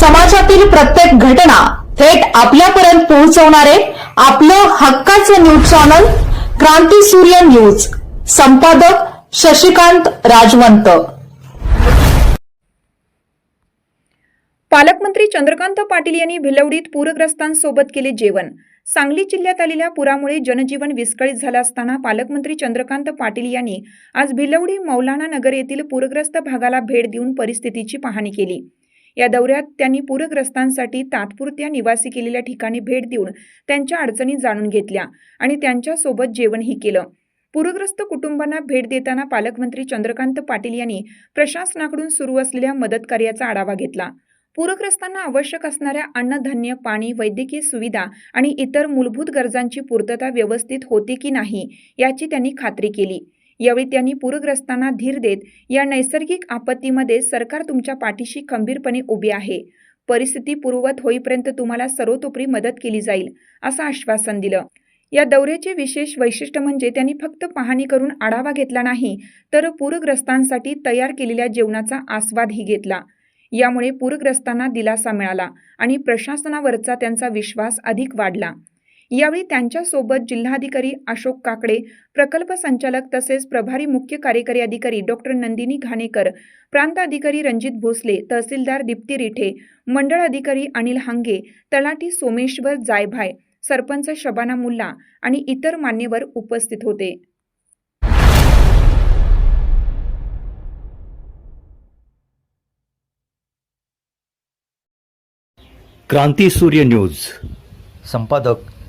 समाजातील प्रत्येक घटना थेट आपल्यापर्यंत पोहोचवणारे आपलं हक्काचं न्यूज चॅनल क्रांती सूर्य न्यूज. संपादक शशिकांत राजवंत. पालकमंत्री चंद्रकांत पाटील यांनी भिलवडीत पूरग्रस्तांसोबत केले जेवण. सांगली जिल्ह्यात आलेल्या पुरामुळे जनजीवन विस्कळीत झालं असताना पालकमंत्री चंद्रकांत पाटील यांनी आज भिलवडी मौलाना नगर येथील पूरग्रस्त भागाला भेट देऊन परिस्थितीची पाहणी केली. या दौऱ्यात त्यांनी पूरग्रस्तांसाठी तात्पुरत्या निवासी केलेल्या ठिकाणी भेट देऊन त्यांच्या अडचणी जाणून घेतल्या आणि त्यांच्यासोबत जेवणही केलं. पूरग्रस्त कुटुंबांना भेट देताना पालकमंत्री चंद्रकांत पाटील यांनी प्रशासनाकडून सुरू असलेल्या मदत कार्याचा आढावा घेतला. पूरग्रस्तांना आवश्यक असणाऱ्या अन्नधान्य पाणी वैद्यकीय सुविधा आणि इतर मूलभूत गरजांची पूर्तता व्यवस्थित होते की नाही याची त्यांनी खात्री केली. यावेळी त्यांनी पूरग्रस्तांना धीर देत या नैसर्गिक आपत्तीमध्ये सरकार तुमच्या पाठीशी खंबीरपणे उभे आहे. परिस्थिती पूर्ववत होईपर्यंत तुम्हाला सर्वतोपरी मदत केली जाईल असं आश्वासन दिलं. या दौऱ्याचे विशेष वैशिष्ट्य म्हणजे त्यांनी फक्त पाहणी करून आढावा घेतला नाही तर पूरग्रस्तांसाठी तयार केलेल्या जेवणाचा आस्वादही घेतला. यामुळे पूरग्रस्तांना दिलासा मिळाला आणि प्रशासनावरचा त्यांचा विश्वास अधिक वाढला. यावेळी त्यांच्यासोबत जिल्हाधिकारी अशोक काकडे प्रकल्प संचालक तसेच प्रभारी मुख्य कार्यकारी अधिकारी डॉक्टर नंदिनी घाणेकर प्रांत अधिकारी रणजित भोसले तहसीलदार दीप्ती रिठे मंडळ अधिकारी अनिल हांगे तलाठी सोमेश्वर जायभाय सरपंच शबाना मुल्ला आणि इतर मान्यवर उपस्थित होते. क्रांती सूर्य न्यूज. संपादक